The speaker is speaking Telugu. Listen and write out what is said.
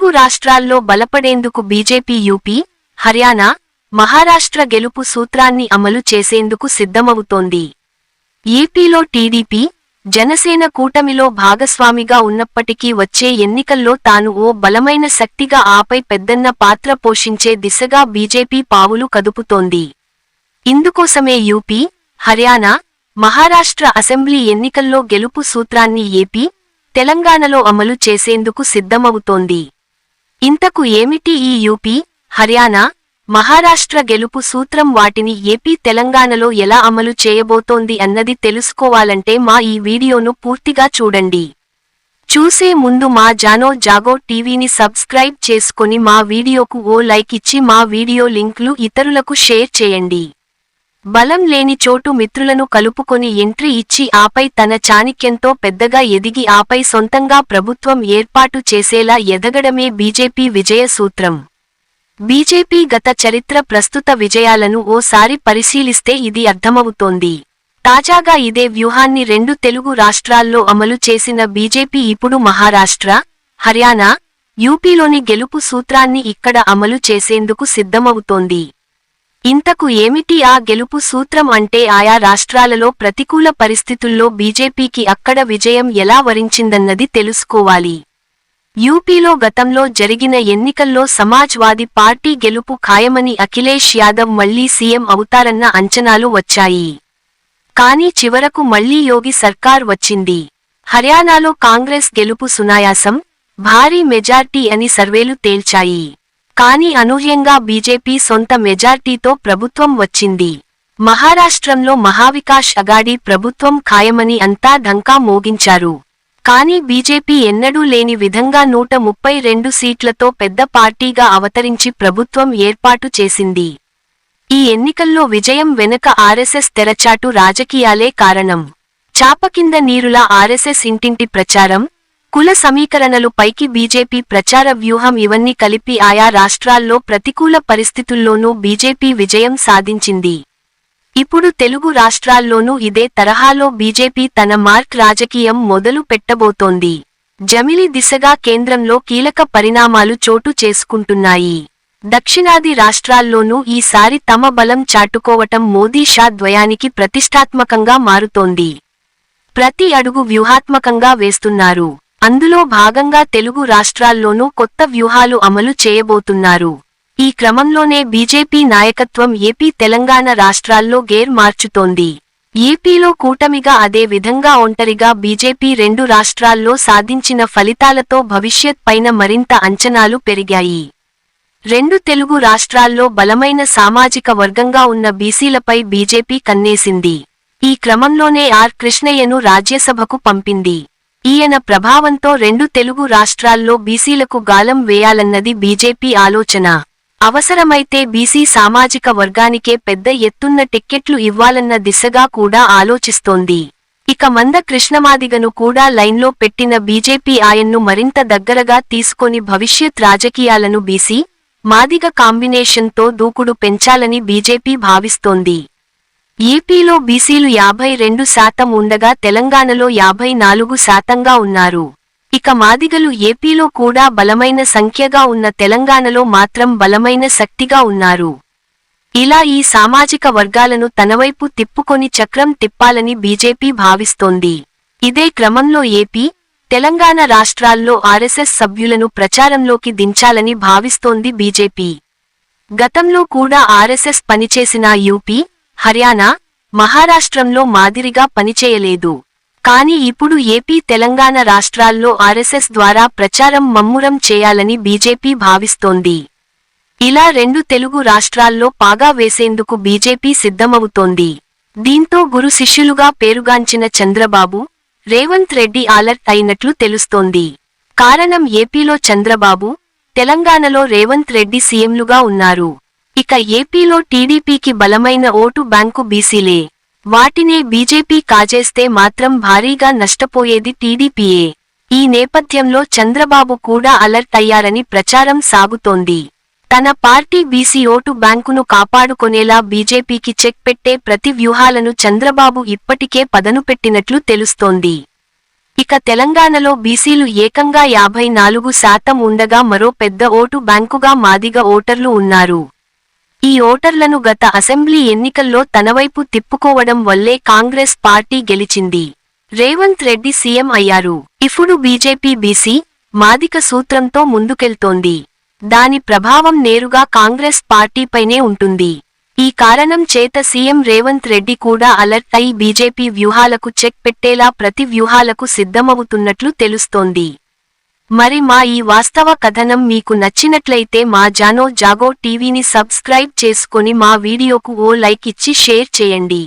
తెలుగు రాష్ట్రాల్లో బలపడేందుకు బీజేపీ యూపీ హర్యానా మహారాష్ట్ర గెలుపు సూత్రాన్ని అమలు చేసేందుకు సిద్ధమవుతోంది. ఏపీలో టీడీపీ జనసేన కూటమిలో భాగస్వామిగా ఉన్నప్పటికీ వచ్చే ఎన్నికల్లో తాను ఓ బలమైన శక్తిగా ఆపై పెద్దన్న పాత్ర పోషించే దిశగా బీజేపీ పావులు కదుపుతోంది. ఇందుకోసమే యూపీ హర్యానా మహారాష్ట్ర అసెంబ్లీ ఎన్నికల్లో గెలుపు సూత్రాన్ని ఏపీ తెలంగాణలో అమలు చేసేందుకు సిద్ధమవుతోంది. ఇంతకు ఏమిటి ఈ యూపీ హర్యానా మహారాష్ట్ర గెలుపు సూత్రం వాటిని ఏపీ తెలంగాణలో ఎలా అమలు చేయబోతోంది అన్నది తెలుసుకోవాలంటే మా ఈ వీడియోను పూర్తిగా చూడండి. చూసే ముందు మా జానో జాగో టీవీని సబ్స్క్రైబ్ చేసుకొని మా వీడియోకు ఓ లైక్ ఇచ్చి మా వీడియో లింక్లు ఇతరులకు షేర్ చేయండి. బలం లేని చోటు మిత్రులను కలుపుకొని ఎంట్రీ ఇచ్చి ఆపై తన చాణిక్యంతో పెద్దగా ఎదిగి ఆపై సొంతంగా ప్రభుత్వం ఏర్పాటు చేసేలా ఎదగడమే బీజేపీ విజయ సూత్రం. బీజేపీ గత చరిత్ర ప్రస్తుత విజయాలను ఓసారి పరిశీలిస్తే ఇది అర్థమవుతోంది. తాజాగా ఇదే వ్యూహాన్ని రెండు తెలుగు రాష్ట్రాల్లో అమలు చేసిన బీజేపీ ఇప్పుడు మహారాష్ట్ర హర్యానా యూపీలోని గెలుపు సూత్రాన్ని ఇక్కడ అమలు చేసేందుకు సిద్ధమవుతోంది. ఇంతకు ఏమిటి ఆ గెలుపు సూత్రం అంటే ఆయా రాష్ట్రాలలో ప్రతికూల పరిస్థితుల్లో బీజేపీకి అక్కడ విజయం ఎలా వరించిందన్నది తెలుసుకోవాలి. యూపీలో గతంలో జరిగిన ఎన్నికల్లో సమాజ్వాదీ పార్టీ గెలుపు ఖాయమని అఖిలేష్ యాదవ్ మళ్ళీ సీఎం అవుతారన్న అంచనాలు వచ్చాయి. కానీ చివరకు మళ్ళీ యోగి సర్కార్ వచ్చింది. హర్యానాలో కాంగ్రెస్ గెలుపు సునాయాసం భారీ మెజార్టీ అని సర్వేలు తేల్చాయి. కానీ అనూహ్యంగా బీజేపీ సొంత మెజార్టీతో ప్రభుత్వం వచ్చింది. మహారాష్ట్రంలో మహావికాష్ అగాడి ప్రభుత్వం ఖాయమని అంతా ఢంకా మోగించారు. కానీ బీజేపీ ఎన్నడూ లేని విధంగా నూట ముప్పై రెండు సీట్లతో పెద్ద పార్టీగా అవతరించి ప్రభుత్వం ఏర్పాటు చేసింది. ఈ ఎన్నికల్లో విజయం వెనుక ఆర్ఎస్ఎస్ తెరచాటు రాజకీయాలే కారణం. చాపకింద నీరులా ఆర్ఎస్ఎస్ ఇంటింటి ప్రచారం కుల సమీకరణలు పైకి బీజేపీ ప్రచార వ్యూహం ఇవన్నీ కలిపి ఆయా రాష్ట్రాల్లో ప్రతికూల పరిస్థితుల్లోనూ బీజేపీ విజయం సాధించింది. ఇప్పుడు తెలుగు రాష్ట్రాల్లోనూ ఇదే తరహాలో బీజేపీ తన మార్క్ రాజకీయం మొదలు పెట్టబోతోంది. జమిలి దిశగా కేంద్రంలో కీలక పరిణామాలు చోటు చేసుకుంటున్నాయి. దక్షిణాది రాష్ట్రాల్లోనూ ఈసారి తమ బలం చాటుకోవటం మోదీ షా ద్వయానికి ప్రతిష్టాత్మకంగా మారుతోంది. ప్రతి అడుగు వ్యూహాత్మకంగా వేస్తున్నారు. అందులో భాగంగా తెలుగు రాష్ట్రాల్లోనూ కొత్త వ్యూహాలు అమలు చేయబోతున్నారు. ఈ క్రమంలోనే బీజేపీ నాయకత్వం ఏపీ తెలంగాణ రాష్ట్రాల్లో గేర్ మార్చుతోంది. ఏపీలో కూటమిగా అదే విధంగా ఒంటరిగా బీజేపీ రెండు రాష్ట్రాల్లో సాధించిన ఫలితాలతో భవిష్యత్ పైన మరింత అంచనాలు పెరిగాయి. రెండు తెలుగు రాష్ట్రాల్లో బలమైన సామాజిక వర్గంగా ఉన్న బీసీలపై బీజేపీ కన్నేసింది. ఈ క్రమంలోనే ఆర్ కృష్ణయ్యను రాజ్యసభకు పంపింది. ఈయన ప్రభావంతో రెండు తెలుగు రాష్ట్రాల్లో బీసీలకు గాలం వేయాలన్నది బీజేపీ ఆలోచన. అవసరమైతే బీసీ సామాజిక వర్గానికే పెద్ద ఎత్తున్న టిక్కెట్లు ఇవ్వాలన్న దిశగా కూడా ఆలోచిస్తోంది. ఇక మంద కృష్ణమాదిగను కూడా లైన్లో పెట్టిన బీజేపీ ఆయన్ను మరింత దగ్గరగా తీసుకొని భవిష్యత్ రాజకీయాలను బీసీ మాదిగ కాంబినేషన్తో దూకుడు పెంచాలని బీజేపీ భావిస్తోంది. ఏపీలో బీసీలు యాభై రెండు శాతం ఉండగా తెలంగాణలో యాభై నాలుగు శాతంగా ఉన్నారు. ఇక మాదిగలు ఏపీలో కూడా బలమైన సంఖ్యగా ఉన్న తెలంగాణలో మాత్రం బలమైన శక్తిగా ఉన్నారు. ఇలా ఈ సామాజిక వర్గాలను తనవైపు తిప్పుకొని చక్రం తిప్పాలని బీజేపీ భావిస్తోంది. ఇదే క్రమంలో ఏపీ తెలంగాణ రాష్ట్రాల్లో ఆర్ఎస్ఎస్ సభ్యులను ప్రచారంలోకి దించాలని భావిస్తోంది బీజేపీ. గతంలో కూడా ఆర్ఎస్ఎస్ పనిచేసిన యూపీ హర్యానా మహారాష్ట్రంలో మాదిరిగా పనిచేయలేదు. కానీ ఇప్పుడు ఏపీ తెలంగాణ రాష్ట్రాల్లో ఆర్ఎస్ఎస్ ద్వారా ప్రచారం మమ్మురం చేయాలని బీజేపీ భావిస్తోంది. ఇలా రెండు తెలుగు రాష్ట్రాల్లో పాగా వేసేందుకు బీజేపీ సిద్ధమవుతోంది. దీంతో గురు శిష్యులుగా పేరుగాంచిన చంద్రబాబు రేవంత్ రెడ్డి అలర్ట్ అయినట్లు తెలుస్తోంది. కారణం ఏపీలో చంద్రబాబు తెలంగాణలో రేవంత్ రెడ్డి సీఎంలుగా ఉన్నారు. ఇక ఏపీలో టీడీపీకి బలమైన ఓటు బ్యాంకు బీసీలే. వాటినే బీజేపీ కాజేస్తే మాత్రం భారీగా నష్టపోయేది టీడీపీయే. ఈ నేపథ్యంలో చంద్రబాబు కూడా అలర్ట్ అయ్యారని ప్రచారం సాగుతోంది. తన పార్టీ బీసీ ఓటు బ్యాంకును కాపాడుకునేలా బీజేపీకి చెక్ పెట్టే ప్రతి వ్యూహాలను చంద్రబాబు ఇప్పటికే పదను పెట్టినట్లు తెలుస్తోంది. ఇక తెలంగాణలో బీసీలు ఏకంగా యాభై నాలుగు శాతం ఉండగా మరో పెద్ద ఓటు బ్యాంకుగా మాదిగ ఓటర్లు ఉన్నారు. ఈ ఓటర్లను గత అసెంబ్లీ ఎన్నికల్లో తనవైపు తిప్పుకోవడం వల్లే కాంగ్రెస్ పార్టీ గెలిచింది. రేవంత్ రెడ్డి సీఎం అయ్యారు. ఇప్పుడు బీజేపీ బీసీ మాదిక సూత్రంతో ముందుకెళ్తోంది. దాని ప్రభావం నేరుగా కాంగ్రెస్ పార్టీపైనే ఉంటుంది. ఈ కారణం చేత సీఎం రేవంత్ రెడ్డి కూడా అలర్ట్ అయి బీజేపీ వ్యూహాలకు చెక్ పెట్టేలా ప్రతి వ్యూహాలకు సిద్ధమవుతున్నట్లు తెలుస్తోంది. మరి మా ఈ వాస్తవ కథనం మీకు నచ్చినట్లయితే మా జానో జాగో టీవీని సబ్స్క్రైబ్ చేసుకొని మా వీడియోకు ఓ లైక్ ఇచ్చి షేర్ చేయండి.